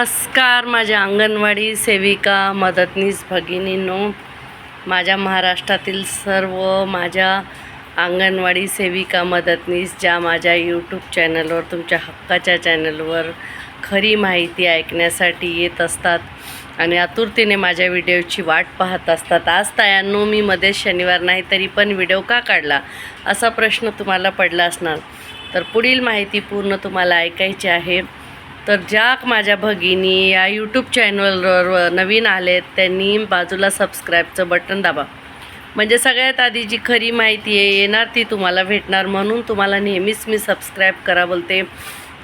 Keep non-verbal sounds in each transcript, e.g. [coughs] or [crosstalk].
नमस्कार माझ्या अंगणवाडी सेविका मदतनीस भगिनींनो. माझ्या महाराष्ट्रातील सर्व माझ्या अंगणवाडी सेविका मदतनीस ज्या माझ्या यूट्यूब चॅनलवर तुमच्या हक्काच्या चॅनलवर खरी माहिती ऐकण्यासाठी येत असतात आणि आतुरतेने माझ्या व्हिडिओची वाट पाहत असतात. आज तायांनो मी मध्ये शनिवार नाही तरी पण व्हिडिओ का काढला? असा प्रश्न तुम्हाला पडला असणार. तर पुढील माहिती पूर्ण तुम्हाला ऐकायची आहे. तर ज्या माझ्या भगिनी या यूट्यूब चॅनलवर नवीन आलेत त्यांनी बाजूला सबस्क्राईबचं बटन दाबा. म्हणजे सगळ्यात आधी जी खरी माहिती आहे येणार ती तुम्हाला भेटणार. म्हणून तुम्हाला नेहमीच मी सबस्क्राईब करा बोलते.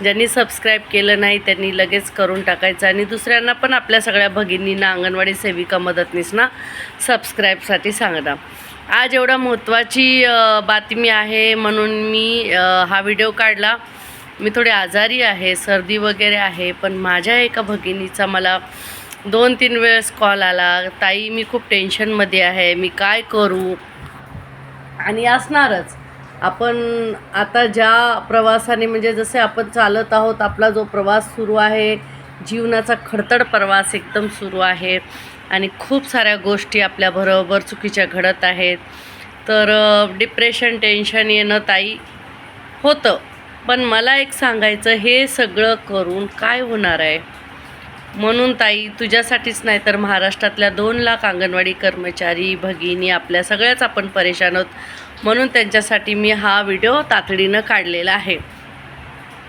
ज्यांनी सबस्क्राईब केलं नाही त्यांनी लगेच करून टाकायचं. आणि दुसऱ्यांना पण आपल्या सगळ्या भगिनींना अंगणवाडी सेविका मदतनीसना सबस्क्राईबसाठी सांगता. आज एवढा महत्त्वाची बातमी आहे. म्हणून मी हा व्हिडिओ काढला. मी थोडी आजारी आहे सर्दी वगैरे आहे पण माझ्या एका भगिनीचा मला दोन तीन वेळेस कॉल आला ताई मी खूप टेन्शनमध्ये आहे मी काय करू? आणि असणारच. आपण आता ज्या प्रवासाने म्हणजे जसे आपण चालत आहोत आपला जो प्रवास सुरू आहे जीवनाचा खडतड प्रवास एकदम सुरू आहे. आणि खूप साऱ्या गोष्टी आपल्याबरोबर चुकीच्या घडत आहेत. तर डिप्रेशन टेन्शन येणं ताई होतं. पण मला एक सांगायचं हे सगळं करून काय होणार आहे? म्हणून ताई तुझ्यासाठीच नाही तर महाराष्ट्रातल्या दोन लाख अंगणवाडी कर्मचारी भगिनी आपल्या सगळ्याच आपण परेशान आहोत. म्हणून त्यांच्यासाठी मी हा व्हिडिओ तातडीनं काढलेला आहे.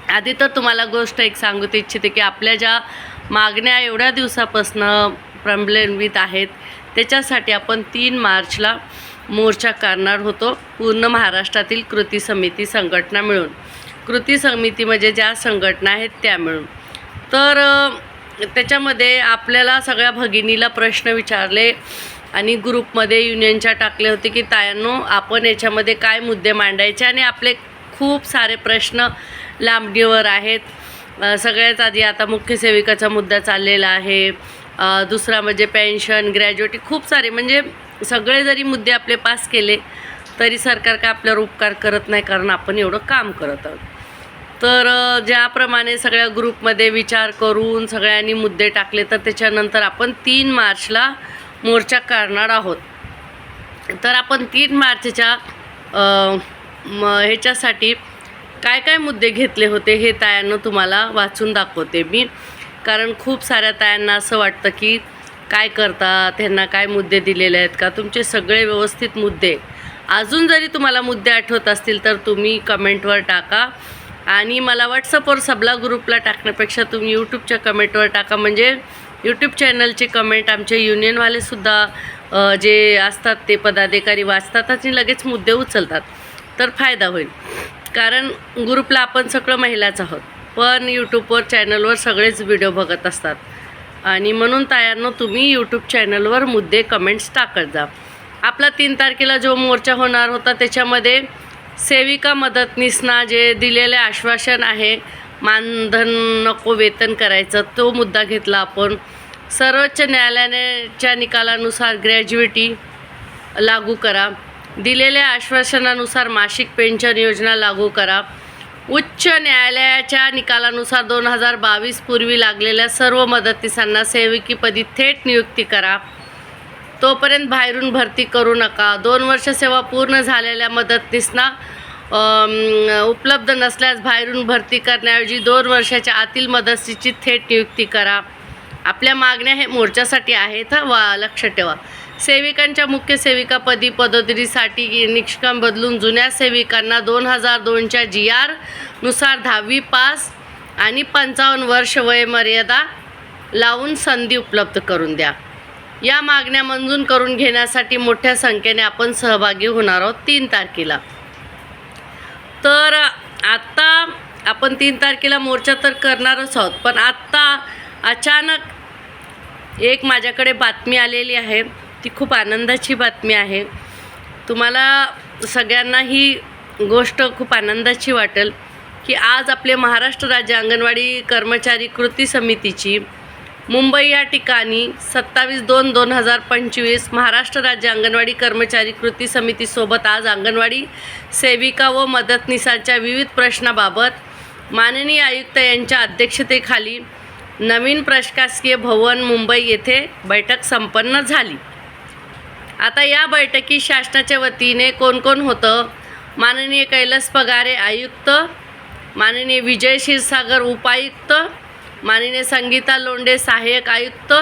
आधी तर तुम्हाला गोष्ट एक सांगू इच्छिते की आपल्या ज्या मागण्या एवढ्या दिवसापासनं प्रलंबित आहेत त्याच्यासाठी आपण तीन मार्चला मोर्चा करणार होतो. पूर्ण महाराष्ट्रातील कृती समिती संघटना मिळून. कृती समिती म्हणजे ज्या संघटना आहेत त्या मिळून. तर त्याच्यामध्ये आपल्याला सगळ्या भगिनीला प्रश्न विचारले आणि ग्रुपमध्ये युनियनच्या टाकले होते की तायांनो आपण याच्यामध्ये काय मुद्दे मांडायचे? आणि आपले खूप सारे प्रश्न लांबणीवर आहेत. सगळ्यात आधी आता मुख्य सेविकाचा मुद्दा चाललेला आहे. दुसरा म्हणजे पेन्शन ग्रॅज्युएटी खूप सारे म्हणजे सगळे जरी मुद्दे आपले पास केले तरी सरकार काय आपल्यावर उपकार करत नाही कारण आपण एवढं काम करत आहोत. तर ज्याप्रमाणे सगळ्या ग्रुपमध्ये विचार करून सगळ्यांनी मुद्दे टाकले तर त्याच्यानंतर आपण तीन मार्चला मोर्चा करणार आहोत. तर आपण तीन मार्चच्या म ह्याच्यासाठी काय काय मुद्दे घेतले होते हे तायांना तुम्हाला वाचून दाखवते मी. कारण खूप साऱ्या तायांना असं वाटतं की काय करतात त्यांना काय मुद्दे दिलेले आहेत का? तुमचे सगळे व्यवस्थित मुद्दे अजून जरी तुम्हाला मुद्दे आठवत असतील तर तुम्ही कमेंटवर टाका. आणि मला व्हॉट्सअपवर सबला ग्रुपला टाकण्यापेक्षा तुम्ही यूट्यूबच्या कमेंटवर टाका. म्हणजे यूट्यूब चॅनलचे कमेंट आमचे युनियनवालेसुद्धा जे असतात ते पदाधिकारी वाचतात आणि लगेच मुद्दे उचलतात. तर फायदा होईल. कारण ग्रुपला आपण सगळं महिलाच आहोत. पण यूट्यूबवर चॅनलवर सगळेच व्हिडिओ बघत असतात. आणि म्हणून तायांनो तुम्ही यूट्यूब चॅनलवर मुद्दे कमेंट्स टाकत जा. आपला तीन तारखेला जो मोर्चा होणार होता त्याच्यामध्ये सेविका मदतनीसना जे दिलेले आश्वासन आहे मानधन नको वेतन करायचं तो मुद्दा घेतला आपण. सर्वोच्च न्यायालयाच्या निकालानुसार ग्रॅज्युएटी लागू करा. दिलेल्या आश्वासनानुसार मासिक पेन्शन योजना लागू करा. उच्च न्यायालयाच्या निकालानुसार दोन हजार बावीस पूर्वी लागलेल्या सर्व मदतीसांना सेविकीपदी थेट नियुक्ती करा. तोपर्यंत बाहेरून भरती करू नका. दोन वर्ष सेवा पूर्ण झालेल्या मदतनीसना उपलब्ध नसल्यास बाहेरून भरती करण्याऐवजी दोन वर्षाच्या आतील मदतीची थेट नियुक्ती करा. आपल्या मागण्या हे मोर्चासाठी आहेत हं, वा लक्ष ठेवा. सेविकांच्या मुख्य सेविकापदी पदोदरीसाठी निष्काम बदलून जुन्या सेविकांना दोन हजार दोनच्या जी आरनुसार दहावी पास आणि पंचावन्न वर्ष वयमर्यादा लावून संधी उपलब्ध करून द्या. या मागण्या मंजूर करून घेण्यासाठी मोठ्या संख्येने आपण सहभागी होणार आहोत तीन तारखेला. तर आत्ता आपण तीन तारखेला मोर्चा तर करणारच आहोत पण आत्ता अचानक एक माझ्याकडे बातमी आलेली आहे. ती खूप आनंदाची बातमी आहे. तुम्हाला सगळ्यांना ही गोष्ट खूप आनंदाची वाटेल की आज आपले महाराष्ट्र राज्य अंगणवाडी कर्मचारी कृती समितीची मुंबई या ठिकाणी सत्तावीस दोन दोन हजार पंचवीस महाराष्ट्र राज्य अंगणवाडी कर्मचारी कृती समितीसोबत आज अंगणवाडी सेविका व मदतनीसांच्या विविध प्रश्नाबाबत माननीय आयुक्त यांच्या अध्यक्षतेखाली नवीन प्रशासकीय भवन मुंबई येथे बैठक संपन्न झाली. आता या बैठकीत शासनाच्या वतीने कोण कोण होतं? माननीय कैलास पगारे आयुक्त माननीय विजय क्षीरसागर उपायुक्त माननीय संगीता लोंडे सहाय्यक आयुक्त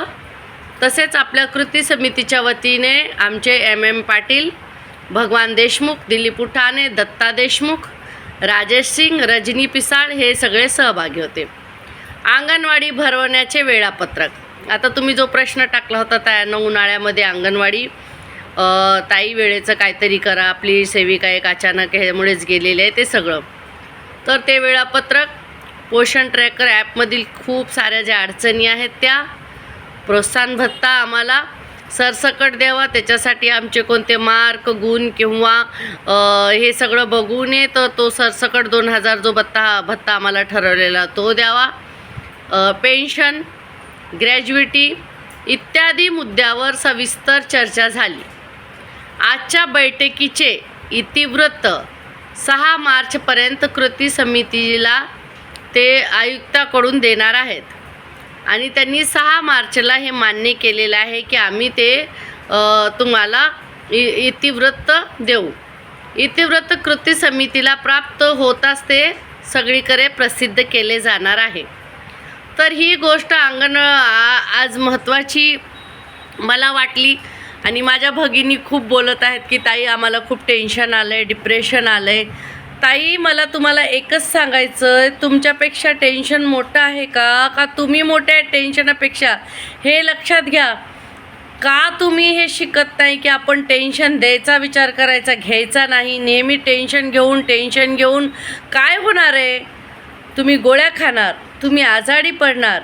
तसेच आपल्या कृती समितीच्या वतीने आमचे एम एम पाटील भगवान देशमुख दिलीप उठाणे दत्ता देशमुख राजेश सिंग रजनी पिसाळ हे सगळे सहभागी होते. अंगणवाडी भरवण्याचे वेळापत्रक. आता तुम्ही जो प्रश्न टाकला होता त्यानं उन्हाळ्यामध्ये अंगणवाडी ताई वेळेचं काहीतरी करा आपली सेविका एक अचानक ह्यामुळेच गेलेली आहे ते सगळं. तर ते वेळापत्रक पोषण ट्रॅकर ॲपमधील खूप साऱ्या ज्या अडचणी आहेत त्या प्रोत्साहन भत्ता आम्हाला सरसकट द्यावा. त्याच्यासाठी आमचे कोणते मार्क गुण किंवा हे सगळं बघून ये तर तो सरसकट दोन हजार जो भत्ता भत्ता आम्हाला ठरवलेला तो द्यावा. पेन्शन ग्रॅज्युएटी इत्यादी मुद्द्यावर सविस्तर चर्चा झाली. आजच्या बैठकीचे इतिवृत्त सहा मार्चपर्यंत कृती समितीला ते आयुक्ताकडून देणार आहेत. आणि त्यांनी सहा मार्चला हे मान्य केलेलं आहे की आम्ही ते तुम्हाला इ इतिवृत्त देऊ. इतिवृत्त कृती समितीला प्राप्त होताच ते सगळीकडे प्रसिद्ध केले जाणार आहे. तर ही गोष्ट अंगण आ- आज महत्त्वाची मला वाटली. आणि माझ्या भगिनी खूप बोलत आहेत की ताई आम्हाला खूप टेन्शन आलं आहे डिप्रेशन आलं आहे ताई मला तुम्हाला एकच सांगायचं आहे तुमच्यापेक्षा टेन्शन मोठं आहे का? का तुम्ही मोठ्या टेन्शनापेक्षा हे लक्षात घ्या. का तुम्ही हे शिकत नाही की आपण टेन्शन द्यायचा विचार करायचा घ्यायचा नाही? नेहमी टेन्शन घेऊन टेन्शन घेऊन काय होणार आहे? तुम्ही गोळ्या खाणार तुम्ही आजारी पडणार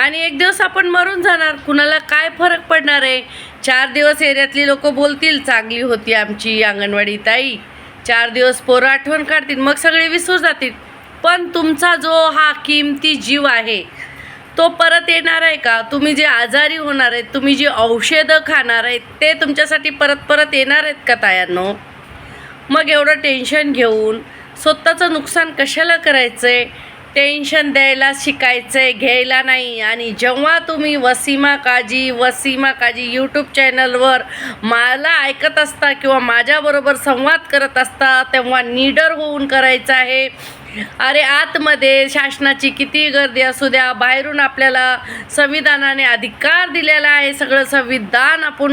आणि एक दिवस आपण मरून जाणार. कुणाला काय फरक पडणार आहे? चार दिवस एरियातली लोक बोलतील चांगली होती आमची अंगणवाडी ताई. चार दिवस पोरं आठवण काढतील मग सगळे विसरू जातील. पण तुमचा जो हा किमती जीव आहे तो परत येणार आहे का? तुम्ही जे आजारी होणार आहेत तुम्ही जी औषधं खाणार आहेत ते तुमच्यासाठी परत परत येणार आहेत का तायांनो? मग एवढं टेन्शन घेऊन स्वतःचं नुकसान कशाला करायचं आहे टेन्शन द्यायला शिकायचं आहे घ्यायला नाही. आणि जेव्हा तुम्ही वसीमा काजी वसीमा काजी यूट्यूब चॅनलवर मला ऐकत असता किंवा माझ्याबरोबर संवाद करत असता तेव्हा निडर होऊन करायचं आहे. अरे आतमध्ये शासनाची किती गर्दी असू द्या बाहेरून आपल्याला संविधानाने अधिकार दिलेला आहे. सगळं संविधान आपण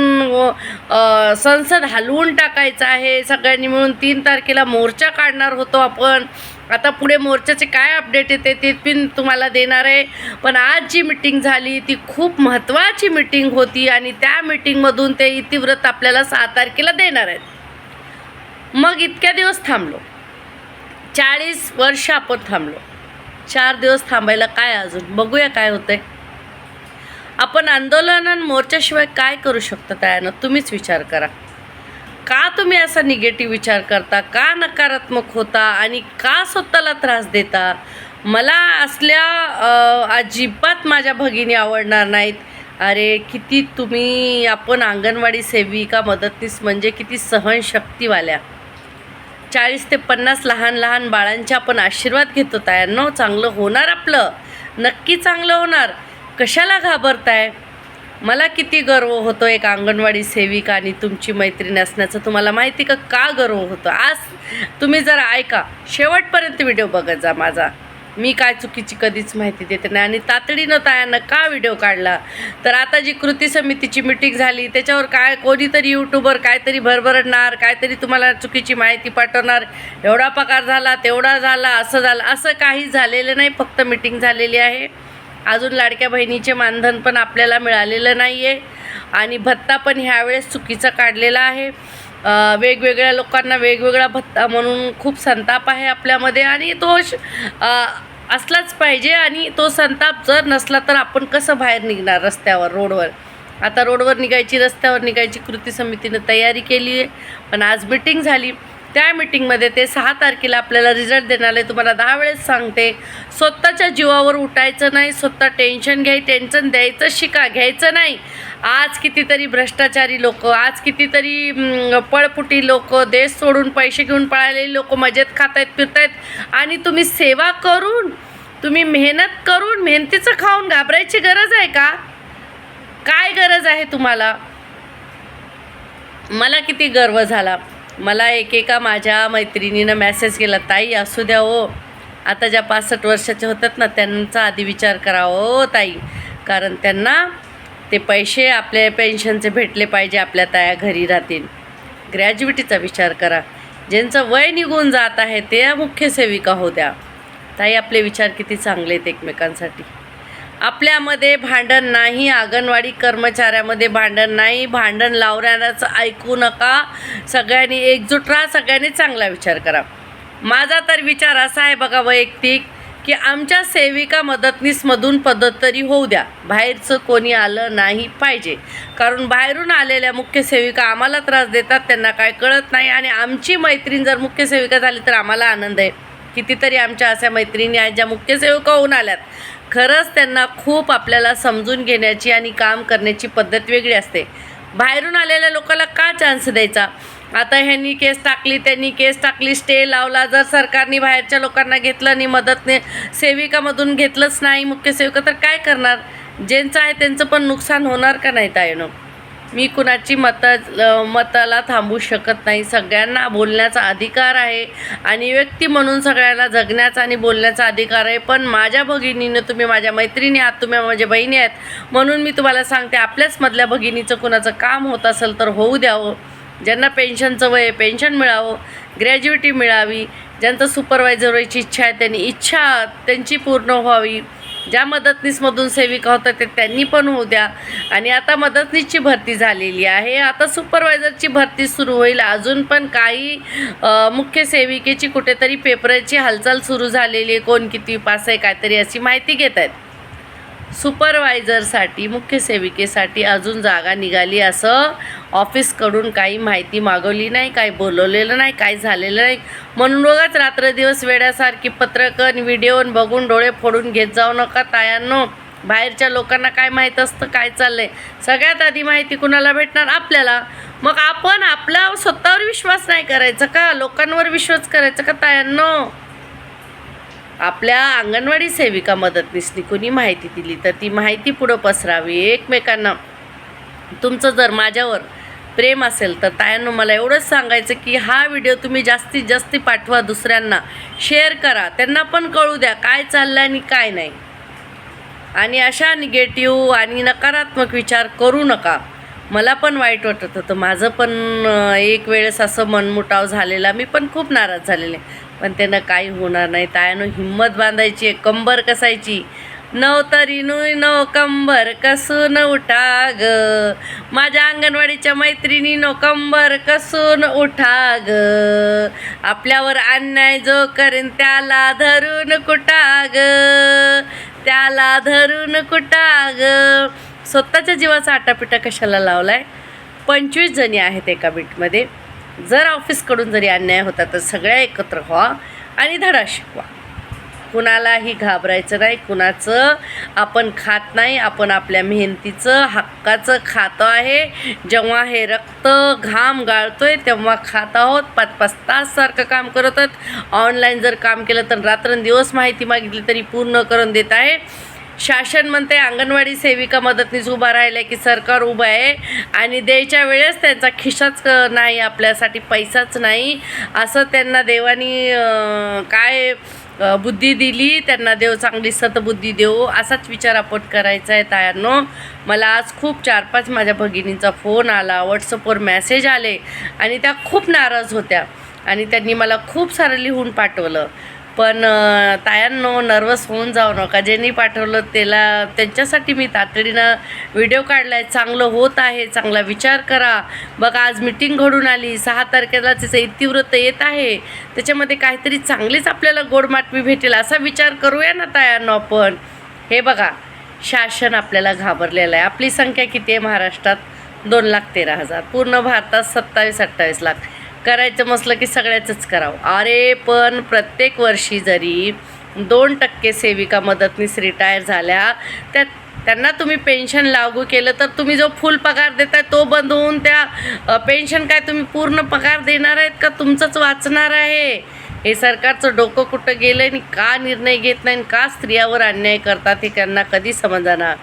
संसद हलवून टाकायचं आहे. सगळ्यांनी मिळून तीन तारखेला मोर्चा काढणार होतो आपण. आता पुढे मोर्चाचे काय अपडेट येते ते पण तुम्हाला देणार आहे. पण आज जी मिटिंग झाली ती खूप महत्त्वाची मिटिंग होती आणि त्या मिटिंगमधून ते इतिव्रत आपल्याला सहा तारखेला देणार आहेत. मग इतक्या दिवस थांबलो. चाळीस वर्ष आपण थांबलो. चार दिवस थांबायला काय अजून? बघूया काय होतंय. आपण आंदोलन आणि मोर्चाशिवाय काय करू शकतो त्यानं? तुम्हीच विचार करा. का तुम्ही असा निगेटिव्ह विचार करता? का नकारात्मक होता आणि का स्वतःला त्रास देता? मला असल्या अजिबात माझ्या भगिनी आवडणार नाहीत. अरे किती तुम्ही आपण अंगणवाडी सेविका मदतनीस म्हणजे किती सहनशक्तीवाल्या. चाळीस ते पन्नास लहान लहान बाळांच्या आपण आशीर्वाद घेतो तायांनो चांगलं होणार आपलं? नक्की चांगलं होणार. कशाला घाबरताय? मला किती गर्व होतो एक अंगणवाडी सेविका आणि तुमची मैत्रीण असण्याचं. तुम्हाला माहिती का? का गर्व होतो? आज तुम्ही जरा ऐका शेवटपर्यंत व्हिडिओ बघत जा माझा. मी काय चुकीची कधीच माहिती देते नाही आणि तातडीनं तायानं का व्हिडिओ काढला? तर आता जी कृती समितीची मिटिंग झाली त्याच्यावर काय कोणीतरी यूट्यूबर काहीतरी भरभरणार काहीतरी तुम्हाला चुकीची माहिती पाठवणार एवढा पगार झाला तेवढा झाला असं झालं असं काही झालेलं नाही फक्त मिटिंग झालेली आहे. अजून लाडक्या बहिणीचे मानधन पण आपल्याला मिळालेलं नाही आहे आणि भत्ता पण ह्यावेळेस चुकीचा काढलेला आहे. वेगवेगळ्या लोकांना वेगवेगळा भत्ता म्हणून खूप संताप आहे आपल्यामध्ये आणि तो असलाच पाहिजे आणि तो संताप जर नसला तर आपण कसं बाहेर निघणार रस्त्यावर रोडवर? आता रोडवर निघायची रस्त्यावर निघायची कृती समितीनं तयारी केली आहे. पण आज मिटिंग झाली. त्या मिटिंगमध्ये ते सहा तारखेला आपल्याला रिझल्ट देणार आहे. तुम्हाला दहा वेळेस सांगते. स्वतःच्या जीवावर उठायचं नाही स्वतः टेन्शन घ्याय टेन्शन द्यायचं शिका घ्यायचं नाही. आज कितीतरी भ्रष्टाचारी लोक आज कितीतरी पळपुटी लोक देश सोडून पैसे घेऊन पळालेली लोक मजेत खात आहेत फिरतायत आणि तुम्ही सेवा करून तुम्ही मेहनत करून मेहनतीचं खाऊन घाबरायची गरज आहे का? काय गरज आहे तुम्हाला? मला किती गर्व झाला. मला एकेका माझ्या मैत्रिणीनं मॅसेज केला ताई असू द्या हो. आता ज्या पासष्ट वर्षाच्या होतात ना त्यांचा आधी विचार करा हो ताई. कारण त्यांना ते पैसे आपल्या पेन्शनचे भेटले पाहिजे आपल्या ताया घरी राहतील. ग्रॅज्युएटीचा विचार करा. ज्यांचं वय निघून जात आहे ते मुख्य सेविका होत्या. ताई आपले विचार किती चांगले आहेत एकमेकांसाठी. आपल्यामध्ये भांडण नाही अंगणवाडी कर्मचाऱ्यामध्ये भांडण नाही भांडण लावणाऱ्याचं ऐकू नका. सगळ्यांनी एकजूट राहा सगळ्यांनी चांगला विचार करा. माझा तर विचार असा आहे बघा वैयक्तिक की आमच्या सेविका मदतनीसमधून पद्धत तरी होऊ द्या. बाहेरचं कोणी आलं नाही पाहिजे. कारण बाहेरून आलेल्या मुख्य सेविका आम्हाला त्रास देतात त्यांना काय कळत नाही. आणि आमची मैत्रीण जर मुख्य सेविका झाली तर आम्हाला आनंद आहे. कितीतरी आमच्या अशा मैत्रिणी आहेत ज्या मुख्य सेविका होऊन आल्यात. खरंच त्यांना खूप आपल्याला समजून घेण्याची आणि काम करण्याची पद्धत वेगळी असते. बाहेरून आलेल्या लोकांना का चान्स द्यायचा? आता ह्यांनी केस टाकली त्यांनी केस टाकली स्टे लावला. जर सरकारने बाहेरच्या लोकांना घेतलं आणि मदतने सेविकामधून घेतलंच नाही मुख्य सेविका तर काय करणार? ज्यांचं आहे त्यांचं पण नुकसान होणार का नाही तायनं मी कुणाची मत मताला थांबू शकत नाही. सगळ्यांना बोलण्याचा अधिकार आहे आणि व्यक्ती म्हणून सगळ्यांना जगण्याचा आणि बोलण्याचा अधिकार आहे. पण माझ्या भगिनीनं तुम्ही माझ्या मैत्रिणी आहात तुम्ही माझ्या बहिणी आहेत म्हणून मी तुम्हाला सांगते आपल्याच मधल्या भगिनीचं कुणाचं काम होत असेल तर होऊ द्यावं. ज्यांना पेन्शनचं वय आहे, पेन्शन मिळावं ग्रॅज्युएटी मिळावी ज्यांचं सुपरवायझर व्हायची इच्छा आहे त्यांनी इच्छा त्यांची पूर्ण व्हावी. ज्या मदतनीसमधून सेविका होतात ते त्यांनी पण होऊ द्या. आणि आता मदतनीसची भरती झालेली आहे. आता सुपरवायझरची भरती सुरू होईल. अजून पण काही मुख्य सेविकेची कुठेतरी पेपरची हालचाल सुरू झालेली आहे. कोण किती पास आहे काहीतरी अशी माहिती घेत आहेत सुपरवायझरसाठी मुख्य सेविकेसाठी अजून जागा निघाली असं ऑफिसकडून काही माहिती मागवली नाही काही बोलवलेलं नाही काही झालेलं नाही. म्हणून बघाच रात्रदिवस वेड्यासारखी पत्रकन व्हिडिओ बघून डोळे फोडून घेत जाऊ नका तायांनो. बाहेरच्या लोकांना काय माहीत असतं काय चाललंय? सगळ्यात आधी माहिती कुणाला भेटणार? आपल्याला. मग आपण आपला स्वतःवर विश्वास नाही करायचा का? लोकांवर विश्वास करायचा का तायांनो? आपल्या अंगणवाडी सेविका मदतनीसनी कोणी माहिती दिली तर ती माहिती पुढं पसरावी. एकमेकांना तुमचं जर माझ्यावर प्रेम असेल तर तायांनो मला एवढंच सांगायचं की हा व्हिडिओ तुम्ही जास्तीत जास्त पाठवा दुसऱ्यांना शेअर करा. त्यांना पण कळू द्या काय चाललं आणि काय नाही. आणि अशा निगेटिव्ह आणि नकारात्मक विचार करू नका. मला पण वाईट वाटत होतं. माझं पण एक वेळेस असं मनमुटाव झालेला. मी पण खूप नाराज झालेले. पण त्यानं काही होणार नाही. तायानं हिंमत बांधायची कंबर कसायची? नव तरी नव कंबर कसून उठा ग माझ्या अंगणवाडीच्या मैत्रिणी नो कंबर कसून उठा ग आपल्यावर अन्याय जो करेन त्याला धरून कुठा ग त्याला धरून कुठा ग स्वतःच्या जीवाचा आटापिटा कशाला लावलाय? पंचवीस जणी आहेत एका बीटमध्ये. जर ऑफिसकडून जरी अन्याय होता तर सगळ्या एकत्र व्हा आणि धडा शिकवा. कुणालाही घाबरायचं नाही कुणाचं आपण खात नाही आपण आपल्या मेहनतीचं हक्काचं खातं आहे. जेव्हा हे रक्त घाम गाळतोय तेव्हा खात आहोत. पाच पाच तास सारखं काम करत आहोत. ऑनलाईन जर काम केलं तर रात्रंदिवस माहिती मागितली तरी पूर्ण करून देत आहे. शासन म्हणते अंगणवाडी सेविका मदतनीस उभा राहिल्या की सरकार उभं आहे आणि द्यायच्या वेळेस त्यांचा खिशाच नाही आपल्यासाठी पैसाच नाही. असं त्यांना देवानी काय बुद्धी दिली त्यांना देव चांगली सतबुद्धी देऊ असाच विचार आपण करायचा आहे तायांनो. मला आज खूप चार पाच माझ्या भगिनींचा फोन आला व्हॉट्सअपवर मेसेज आले आणि त्या खूप नाराज होत्या आणि त्यांनी मला खूप सारं लिहून पाठवलं. पण तायांनो नर्वस होऊन जाऊ नका. ज्यांनी पाठवलं त्याला त्यांच्यासाठी मी तातडीनं व्हिडिओ काढला आहे चांगलं होत आहे चांगला विचार करा. बघा आज मिटिंग घडून आली. सहा तारखेला तिचं इतिव्रत येत आहे. त्याच्यामध्ये काहीतरी चांगलीच आपल्याला गोडमाटवी भेटेल असा विचार करूया ना तायांनो आपण. हे बघा शासन आपल्याला घाबरलेलं आहे. आपली संख्या किती आहे? महाराष्ट्रात दोन लाख तेरा हजार. पूर्ण भारतात सत्तावीस अठ्ठावीस लाख. करायचं म्हटलं की सगळ्याचंच करावं. अरे पण प्रत्येक वर्षी जरी दोन टक्के सेविका मदतनीस रिटायर झाल्या त्या त्यांना तुम्ही पेन्शन लागू केलं तर तुम्ही जो फुल पगार देताय तो बंद होऊन त्या पेन्शन काय तुम्ही पूर्ण पगार देणार आहेत का? तुमचंच वाचणार आहे. हे सरकारचं डोकं कुठं गेलं आणि का निर्णय घेत नाही आणि का स्त्रियावर अन्याय करतात हे त्यांना कधी समजणार.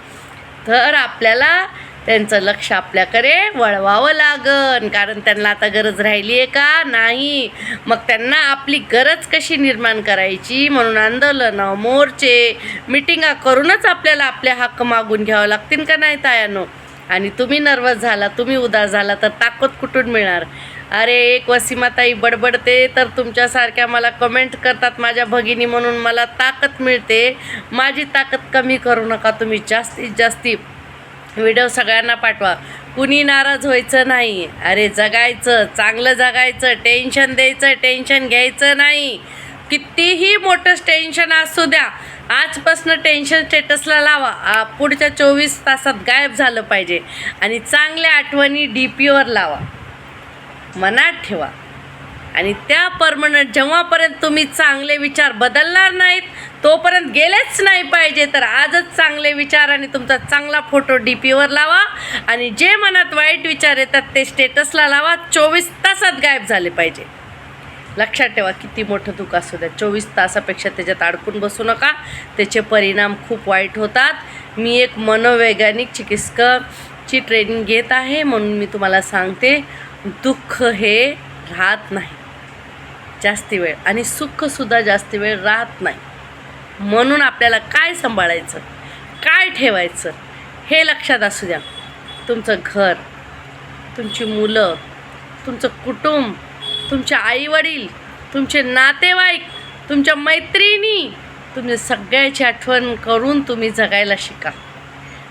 तर आपल्याला त्यांचं लक्ष आपल्याकडे वळवावं लागन. कारण त्यांना आता गरज राहिली आहे का? नाही. मग त्यांना आपली गरज कशी निर्माण करायची? म्हणून आंदोलनं मोर्चे मिटिंगा करूनच आपल्याला आपले हक्क मागून घ्यावं लागतील का नाही तायानो? आणि तुम्ही नर्वस झाला तुम्ही उदास झाला तर ताकद कुठून मिळणार? अरे एक वसीमाताई बडबडते तर तुमच्यासारख्या मला कमेंट करतात माझ्या भगिनी म्हणून मला ताकद मिळते. माझी ताकद कमी करू नका तुम्ही जास्तीत जास्ती. व्हिडिओ सगळ्यांना पाठवा. कुणी नाराज व्हायचं नाही. अरे जगायचं चांगलं जगायचं टेन्शन द्यायचं टेन्शन घ्यायचं नाही. कितीही मोठं टेन्शन असू द्या आजपासनं टेन्शन स्टेटसला लावा. पुढच्या चोवीस तासात गायब झालं पाहिजे. आणि चांगल्या आठवणी डी पीवर लावा. मनात ठेवा. आणि त्या परमनंट जेव्हापर्यंत तुम्ही चांगले विचार बदलणार नाहीत तोपर्यंत गेलेच नाही पाहिजे. तर आजच चांगले विचार आणि तुमचा चांगला फोटो डी पीवर लावा. आणि जे मनात वाईट विचार येतात ते स्टेटसला लावा. चोवीस तासात गायब झाले पाहिजे. लक्षात ठेवा किती मोठं दुःख असू द्या. चोवीस तासापेक्षा त्याच्यात अडकून बसू नका. त्याचे परिणाम खूप वाईट होतात. मी एक मनोवैज्ञानिक चिकित्सकची ट्रेनिंग घेत आहे. म्हणून मी तुम्हाला सांगते दुःख हे राहत नाही. जास्ती वेळ आणि सुखसुद्धा जास्ती वेळ राहत नाही. म्हणून आपल्याला काय सांभाळायचं? काय ठेवायचं? हे लक्षात असू द्या. तुमचं घर तुमची मुलं तुमचं कुटुंब तुमचे आईवडील तुमचे नातेवाईक तुमच्या मैत्रिणी तुम्ही सगळ्याची आठवण करून तुम्ही जगायला शिका.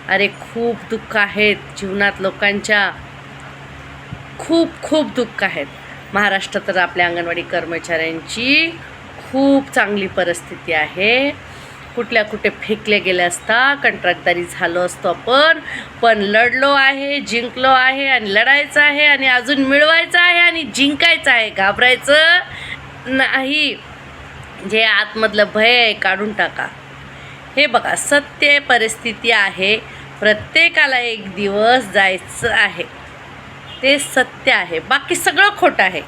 अरे खूप दुःख आहेत जीवनात लोकांच्या. खूप खूप दुःख आहेत. महाराष्ट्रात तर आपल्या अंगणवाडी कर्मचाऱ्यांची खूप चांगली परिस्थिती आहे. कुठल्या कुठे फेकले गेले असता कंत्राटदारी झालो असतो आपण पण लढलो आहे जिंकलो आहे आणि लढायचं आहे आणि अजून मिळवायचं आहे आणि जिंकायचं आहे. घाबरायचं नाही. जे आतमधलं भय आहे काढून टाका. हे बघा सत्य परिस्थिती आहे. प्रत्येकाला एक दिवस जायचं आहे. ते सत्य आहे. बाकी सगळं खोटं आहे.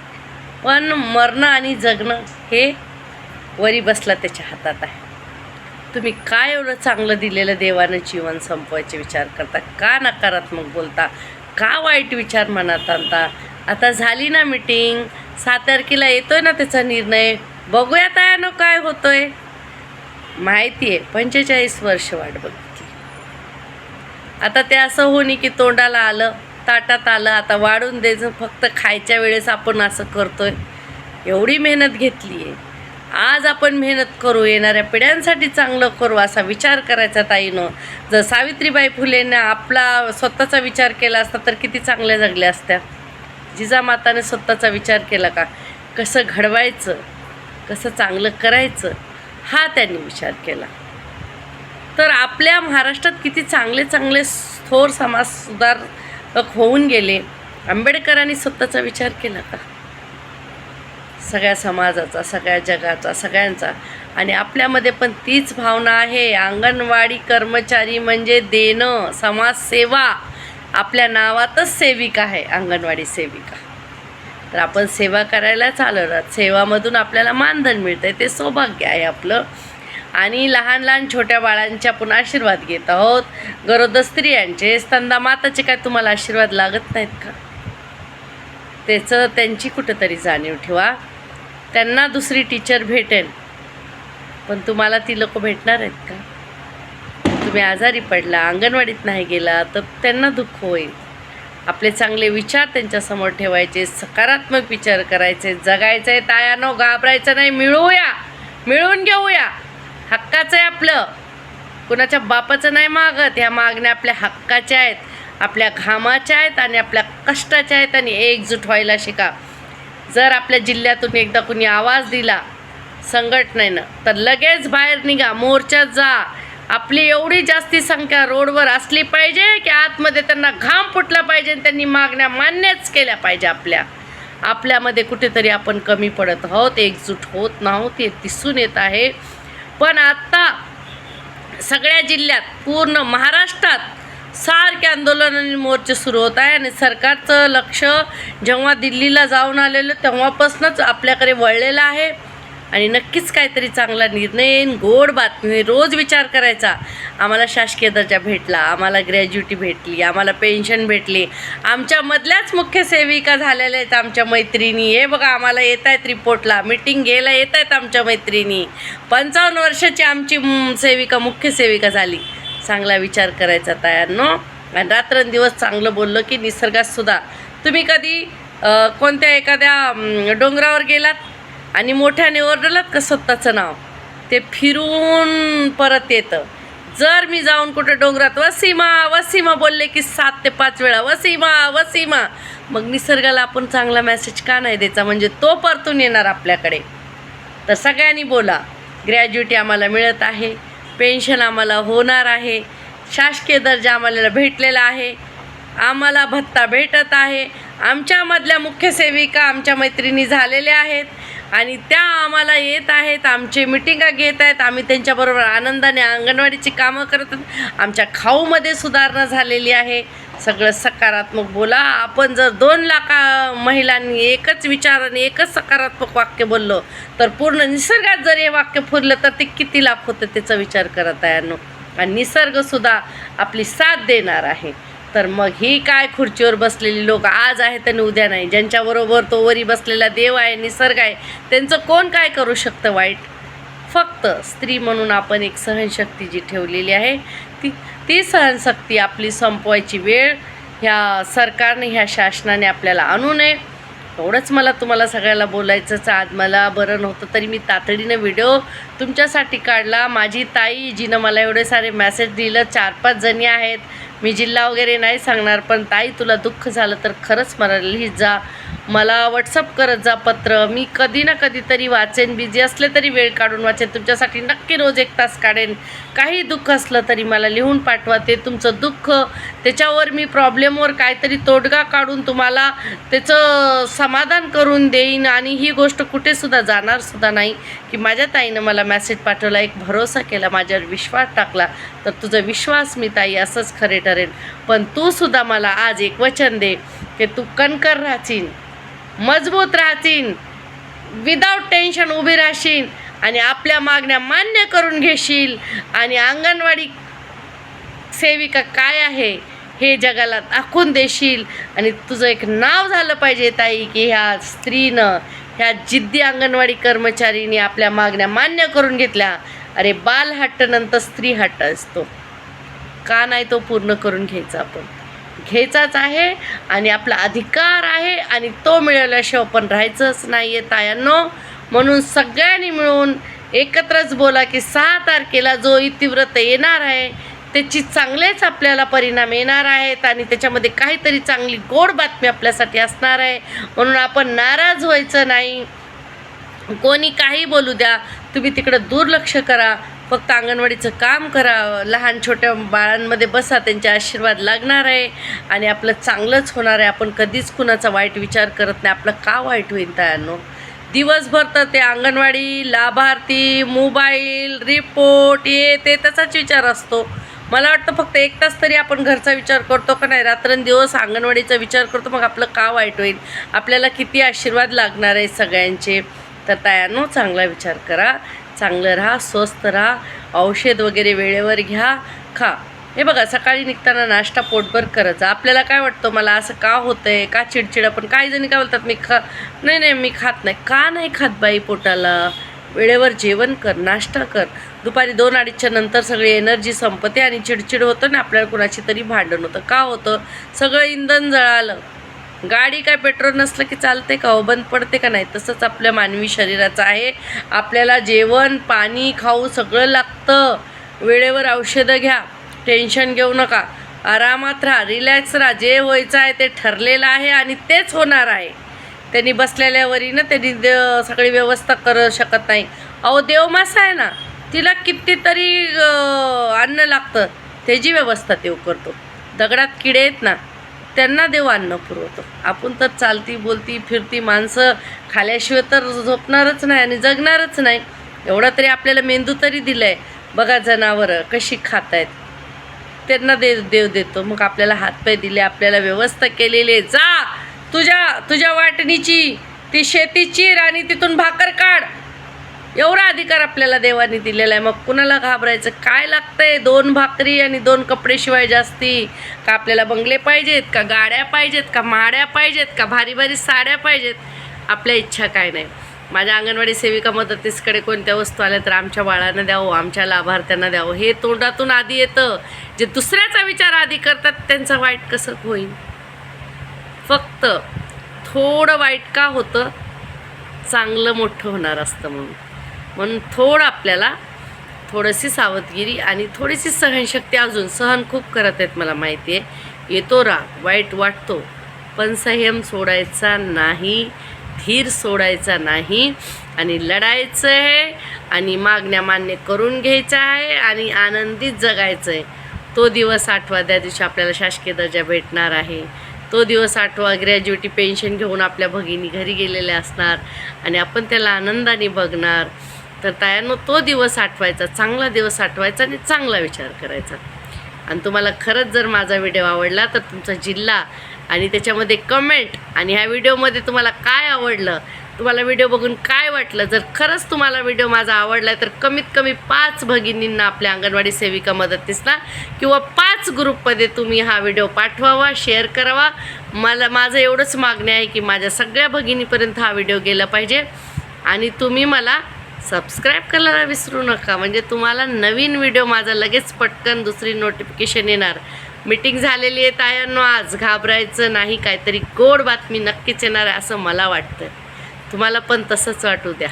पण मरणं आणि जगणं हे वरी बसला त्याच्या हातात आहे. तुम्ही काय एवढं चांगलं दिलेलं देवानं जीवन संपवायचे विचार करता? का नकारात्मक बोलता? का वाईट विचार मनात आणता? आता झाली ना मिटिंग. सात तारखेला येतोय ना त्याचा निर्णय. बघूया तयानं काय होतोय. माहिती आहे पंचेचाळीस वर्ष वाट बघितली. आता ते असं होणी की तोंडाला आलं ताटात आलं आता वाढून द्यायचं फक्त खायच्या वेळेस आपण असं करतोय. एवढी मेहनत घेतली आहे. आज आपण मेहनत करू येणाऱ्या पिढ्यांसाठी चांगलं करू असा विचार करायचा ताईनं. जर सावित्रीबाई फुलेनं आपला स्वतःचा विचार केला असता तर किती चांगल्या जगल्या असत्या. जिजामाताने स्वतःचा विचार केला का? कसं घडवायचं? कसं चांगलं करायचं? हा त्यांनी विचार केला. तर आपल्या महाराष्ट्रात किती चांगले चांगले थोर समाजसुधार होऊन गेले. आंबेडकरांनी स्वतःचा विचार केला का? सगळ्या समाजाचा सगळ्या जगाचा सगळ्यांचा. आणि आपल्यामध्ये पण तीच भावना आहे. अंगणवाडी कर्मचारी म्हणजे देणं. समाजसेवा. आपल्या नावातच सेविका आहे अंगणवाडी सेविका. तर आपण सेवा करायला चालवतात सेवामधून आपल्याला मानधन मिळतं आहे ते सौभाग्य आहे आपलं. आणि लहान लहान छोट्या बाळांचे आपण आशीर्वाद घेत आहोत. गरोदर स्त्रियांचे स्तंदा माताचे काय तुम्हाला आशीर्वाद लागत नाहीत का? त्याचं त्यांची कुठंतरी जाणीव ठेवा. त्यांना दुसरी टीचर भेटेल पण तुम्हाला ती लोक भेटणार आहेत का? तुम्ही आजारी पडला अंगणवाडीत नाही गेला तर त्यांना दुःख होईल. आपले चांगले विचार त्यांच्यासमोर ठेवायचे सकारात्मक विचार करायचे. जगायचं आहे तायानो घाबरायचं नाही मिळूया. मिळून घेऊया. हक्काचं आहे आपलं. कुणाच्या बापाचं नाही मागत ह्या मागण्या आपल्या हक्काच्या आहेत. आपल्या घामाच्या आहेत आणि आपल्या कष्टाच्या आहेत आणि एकजूट व्हायला शिका. जर आपल्या जिल्ह्यातून एकदा कुणी आवाज दिला संघटनेनं तर लगेच बाहेर निघा मोर्चात जा. आपली एवढी जास्ती संख्या रोडवर असली पाहिजे की आतमध्ये त्यांना घाम फुटला पाहिजे आणि त्यांनी मागण्या मान्यच केल्या पाहिजे आपल्या. आपल्यामध्ये कुठेतरी आपण कमी पडत आहोत एकजूट होत नाहोत हे दिसून येत आहे. पण आत्ता सगळ्या जिल्ह्यात पूर्ण महाराष्ट्रात सारखे आंदोलन आणि मोर्चे सुरू होत आहे आणि सरकारचं लक्ष जेव्हा दिल्लीला जाऊन आलेलं तेव्हापासूनच आपल्याकडे वळलेलं आहे. आणि नक्कीच काहीतरी चांगला निर्णय येईन गोड बातमी रोज विचार करायचा. आम्हाला शासकीय दर्जा भेटला आम्हाला ग्रॅज्युटी भेटली आम्हाला पेन्शन भेटली. आमच्यामधल्याच मुख्य सेविका झालेल्या आहेत आमच्या मैत्रिणी. हे बघा आम्हाला येत आहेत रिपोर्टला. मिटिंग घ्यायला येत आहेत आमच्या मैत्रिणी. पंचावन्न वर्षाची आमची सेविका मुख्य सेविका झाली. चांगला विचार करायचा तयार नो? आणि रात्रंदिवस चांगलं बोललं की निसर्गात सुद्धा. तुम्ही कधी कोणत्या एखाद्या डोंगरावर गेलात? आणि मोठ्याने ओरडलात का स्वतःचं नाव. ते फिरून परत येतं. जर मी जाऊन कुठं डोंगरात वसीमा वसीमा बोलले की सात ते पाच वेळा वसीमा वसीमा. मग निसर्गाला आपण चांगला मेसेज का नाही द्यायचा? म्हणजे तो परतून येणार आपल्याकडे. तर सगळ्यांनी बोला ग्रॅज्युटी आम्हाला मिळत आहे. पेन्शन आम्हाला होणार आहे. शासकीय दर्जा आम्हाला भेटलेला आहे. आम्हाला भत्ता भेटत आहे. आमच्यामधल्या मुख्य सेविका आमच्या मैत्रिणी झालेल्या आहेत आणि त्या आम्हाला येत आहेत आमचे मिटिंगा घेत आहेत. आम्ही त्यांच्याबरोबर आनंदाने अंगणवाडीची कामं करत आमच्या खाऊमध्ये सुधारणा झालेली आहे. सगळं सकारात्मक बोला. आपण जर दोन लाखा महिलांनी एकच विचार आणि एकच सकारात्मक वाक्य बोललो तर पूर्ण निसर्गात जर हे वाक्य फुरलं तर ते किती लाख होतं त्याचा विचार करत आहे आणि निसर्गसुद्धा आपली साथ देणार आहे. तर मग ही काय खुर्चीवर बसलेली लोक? आज आहेत आणि उद्या नाही. ज्यांच्याबरोबर तो वरी बसलेला देव आहे निसर्ग आहे त्यांचं कोण काय करू शकतं वाईट? फक्त स्त्री म्हणून आपण एक सहनशक्ती जी ठेवलेली आहे ती ती सहनशक्ती आपली संपवायची वेळ ह्या सरकारने ह्या शासनाने आपल्याला आणू नये. तेवढंच मला तुम्हाला सगळ्याला बोलायचंच आज मला बरं नव्हतं तरी मी तातडीनं व्हिडिओ तुमच्यासाठी काढला. माझी ताई जिनं मला एवढे सारे मॅसेज दिलं चार पाच जणी आहेत. मी जिल्हा वगैरे नाही सांगणार पण ताई तुला दुःख झालं तर खरंच मला लिहित जा. मला व्हॉट्सअप करत जा पत्र. मी कधी ना कधीतरी वाचेन. बिझी असले तरी वेळ काढून वाचेन. तुमच्यासाठी नक्की रोज एक तास काढेन. काही दुःख असलं तरी मला लिहून पाठवा. ते तुमचं दुःख त्याच्यावर मी प्रॉब्लेमवर काहीतरी तोडगा काढून तुम्हाला त्याचं समाधान करून देईन. आणि ही गोष्ट कुठेसुद्धा जाणारसुद्धा नाही की माझ्या ताईनं मला मेसेज पाठवला एक भरोसा केला माझ्यावर विश्वास टाकला. तर तुझा विश्वास मी ताई असंच खरे ठरेन. पण तूसुद्धा मला आज एक वचन दे की तू कणकर राहशील. मजबूत राहशील विदाऊट टेन्शन उभी राहशील आणि आपल्या मागण्या मान्य करून घेशील. आणि अंगणवाडी सेविका काय आहे हे जगाला दाखवून देशील. आणि तुझं एक नाव झालं पाहिजे ताई की ह्या स्त्रीनं ह्या जिद्दी अंगणवाडी कर्मचारीने आपल्या मागण्या मान्य करून घेतल्या. अरे बाल हट्ट नंतर स्त्री हट्ट असतो. का नाही तो पूर्ण करून घ्यायचा आपण? घ्यायचाच आहे आणि आपला अधिकार आहे आणि तो मिळवल्याशिवाय आपण राहायचंच नाही आहे तायांनो. म्हणून सगळ्यांनी मिळून एकत्रच बोला की सहा तारखेला जो इतिव्रत येणार आहे त्याची चांगलेच आपल्याला परिणाम येणार आहेत आणि त्याच्यामध्ये काहीतरी चांगली गोड बातमी आपल्यासाठी असणार आहे. म्हणून आपण नाराज व्हायचं नाही. कोणी काही बोलू द्या तुम्ही तिकडं दुर्लक्ष करा फक्त अंगणवाडीचं काम करा लहान छोट्या बाळांमध्ये बसा त्यांचे आशीर्वाद लागणार आहे आणि आपलं चांगलंच होणार आहे. आपण कधीच कुणाचा वाईट विचार करत नाही. आपलं का वाईट होईल तयानो? दिवसभर तर ते अंगणवाडी लाभार्थी मोबाईल रिपोर्ट हे ते त्याचाच विचार असतो. मला वाटतं फक्त एक तास तरी आपण घरचा विचार करतो का नाही? रात्रंदिवस अंगणवाडीचा विचार करतो मग आपलं का वाईट होईल? आपल्याला किती आशीर्वाद लागणार आहे सगळ्यांचे? तर तयानो चांगला विचार करा. चांगलं राहा स्वस्त राहा. औषध वगैरे वेळेवर घ्या खा. हे बघा सकाळी निघताना नाश्ता पोटभर करायचा आपल्याला काय वाटतं मला असं का होतं आहे का चिडचिड? पण काही जणी काय बोलतात मी खा नाही नाही मी खात नाही. का नाही खात बाई पोटाला? वेळेवर जेवण कर नाश्ता कर. दुपारी दोन अडीचच्या नंतर सगळी एनर्जी संपते आणि चिडचिड होतं ना आपल्याला कुणाची तरी भांडण होतं. का होतं? सगळं इंधन जळालं. गाडी काय पेट्रोल नसलं की चालते का? हो बंद पडते का नाही? तसंच आपल्या मानवी शरीराचं आहे. आपल्याला जेवण पाणी खाऊ सगळं लागतं. वेळेवर औषधं घ्या. टेन्शन घेऊ नका. आरामात राहा. रिलॅक्स राहा. जे व्हायचं आहे ते ठरलेलं आहे आणि तेच होणार आहे. त्यांनी बसलेल्यावरही ना त्यांनी सगळी व्यवस्था करू शकत नाही. अहो देवमासा आहे ना. तिला कितीतरी अन्न लागतं. त्याची व्यवस्था देव करतो. दगडात किडे आहेत ना त्यांना देव अन्न पुरवतो आपण तर चालती बोलती फिरती माणसं खाल्याशिवाय तर झोपणारच नाही आणि जगणारच नाही. एवढा तरी आपल्याला मेंदू तरी दिला आहे बघा जनावरं कशी खात आहेत त्यांना दे देव देतो. मग आपल्याला हातपाय दिले आपल्याला व्यवस्था केलेली आहे. जा तुझ्या तुझ्या वाटणीची ती शेतीची राणी आणि तिथून भाकर काढ. एवढा अधिकार आपल्याला देवाने दिलेला आहे. मग कुणाला घाबरायचं? काय लागतंय? दोन भाकरी आणि दोन कपडे शिवाय जास्ती? का आपल्याला बंगले पाहिजेत? का गाड्या पाहिजेत? का माड्या पाहिजेत? का भारी भारी साड्या पाहिजेत? आपल्या इच्छा काय नाही. माझ्या अंगणवाडी सेविका मदतीसकडे कोणत्या वस्तू आल्या तर आमच्या बाळांना द्यावं आमच्या लाभार्थ्यांना द्यावं? हे तोंडातून आधी येतं. जे दुसऱ्याचा विचार आधी करतात त्यांचं वाईट कसं होईल? फक्त थोडं वाईट का होतं? चांगलं मोठं होणार असतं म्हणून. म्हणून थोडं आपल्याला थोडीशी सावधगिरी आणि थोडीशी सहनशक्ती अजून सहन खूप करत आहेत मला माहिती आहे. येतो राग वाईट वाटतो पण संयम सोडायचा नाही धीर सोडायचा नाही आणि लढायचं आहे आणि मागण्या मान्य करून घ्यायचं आहे आणि आनंदीत जगायचं आहे. तो दिवस आठवा त्या दिवशी आपल्याला शासकीय दर्जा भेटणार आहे. तो दिवस आठवा ग्रॅज्युएटी पेन्शन घेऊन आपल्या भगिनी घरी गेलेल्या असणार आणि आपण त्याला आनंदाने बघणार. तर त्यानं तो दिवस आठवायचा चांगला दिवस आठवायचा आणि चांगला विचार करायचा. आणि तुम्हाला खरंच जर माझा व्हिडिओ आवडला तर तुमचा जिल्हा आणि त्याच्यामध्ये कमेंट आणि ह्या व्हिडिओमध्ये तुम्हाला काय आवडलं तुम्हाला व्हिडिओ बघून काय वाटलं जर खरंच तुम्हाला व्हिडिओ माझा आवडला तर कमीत कमी पाच भगिनींना आपल्या अंगणवाडी सेविका मदतीसला किंवा पाच ग्रुपमध्ये तुम्ही हा व्हिडिओ पाठवावा शेअर करावा. मला माझं एवढंच मागणे आहे की माझ्या सगळ्या भगिनीपर्यंत हा व्हिडिओ गेला पाहिजे. आणि तुम्ही मला सबस्क्राईब करायला विसरू नका. म्हणजे तुम्हाला नवीन व्हिडिओ माझा लगेच पटकन दुसरी नोटिफिकेशन येणार. मीटिंग झालेली आहे तायांनो आज. घाबरायचं नाही. काहीतरी गोड बातमी नक्कीच येणार आहे असं मला वाटतं तुम्हाला पण तसंच वाटू द्या.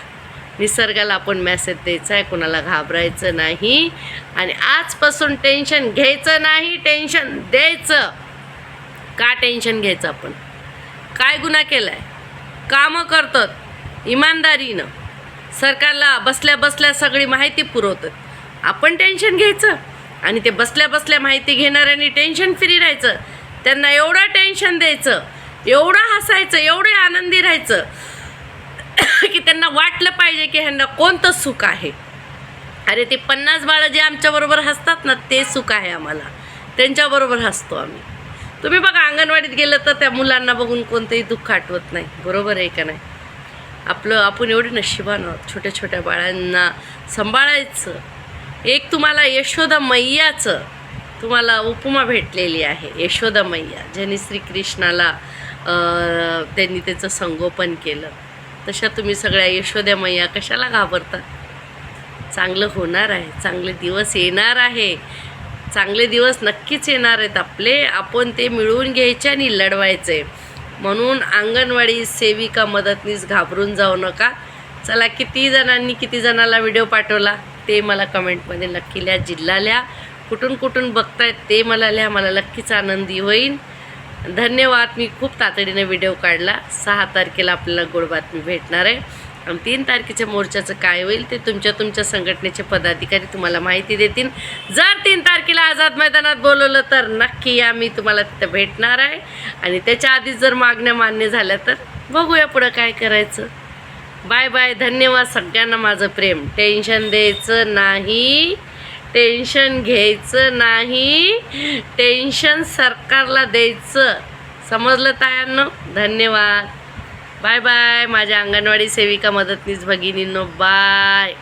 निसर्गाला आपण मेसेज द्यायचा आहे. कोणाला घाबरायचं नाही. आणि आजपासून टेन्शन घ्यायचं नाही. टेन्शन द्यायचं. का टेन्शन घ्यायचं आपण? काय गुन्हा केला आहे कामं करतात. इमानदारीनं. सरकारला बसल्या बसल्या सगळी माहिती पुरवतात आपण टेन्शन घ्यायचं आणि ते बसल्या बसल्या माहिती घेणाऱ्यांनी टेन्शन फ्री राहायचं. त्यांना एवढं टेन्शन द्यायचं एवढं हसायचं एवढे आनंदी राहायचं [coughs] की त्यांना वाटलं पाहिजे की ह्यांना कोणतं सुख आहे. अरे ते पन्नास बाळं जे आमच्याबरोबर हसतात ना ते सुख आहे आम्हाला. त्यांच्याबरोबर हसतो आम्ही. तुम्ही बघा अंगणवाडीत गेलं तर त्या मुलांना बघून कोणतंही दुःख आठवत नाही. बरोबर आहे का नाही? आपलं आपण एवढे नशिबान आहोत छोट्या छोट्या बाळांना सांभाळायचं. एक तुम्हाला यशोदा मैयाचं तुम्हाला उपमा भेटलेली आहे यशोदा मैया ज्यांनी श्रीकृष्णाला त्यांनी त्याचं संगोपन केलं. तशा तुम्ही सगळ्या यशोद्या मैया कशाला घाबरता? चांगलं होणार आहे चांगले दिवस येणार आहे. चांगले दिवस नक्कीच येणार आहेत आपले. आपण ते मिळवून घ्यायचे आणि लढवायचे. म्हणून अंगणवाडी सेविका मदतनीस घाबरून जाऊ नका. चला किती जणांनी किती जणाला व्हिडिओ पाठवला ते मला कमेंटमध्ये नक्की लिहा जिल्हा लिहा. कुठून कुठून बघतायत ते मला लिहा मला नक्कीच आनंदी होईल धन्यवाद मी खूप तातडीने व्हिडिओ काढला. सहा तारखेला आपल्याला गोड बातमी भेटणार आहे. तीन तारखेच्या मोर्चाचं काय होईल ते तुमच्या तुमच्या संघटनेचे पदाधिकारी तुम्हाला माहिती देतील. जर तीन तारखेला आझाद मैदानात बोलवलं तर नक्की या मी तुम्हाला तिथं भेटणार आहे. आणि त्याच्या आधीच जर मागण्या मान्य झाल्या तर बघूया पुढं काय करायचं. बाय बाय धन्यवाद सगळ्यांना माझं प्रेम. टेन्शन द्यायचं नाही. टेन्शन घ्यायचं नाही. टेन्शन सरकारला द्यायचं. समजलं तायांनो? धन्यवाद. Bye bye. माझ्या अंगणवाडी सेविका मदतनीस भगिनींनो बाय.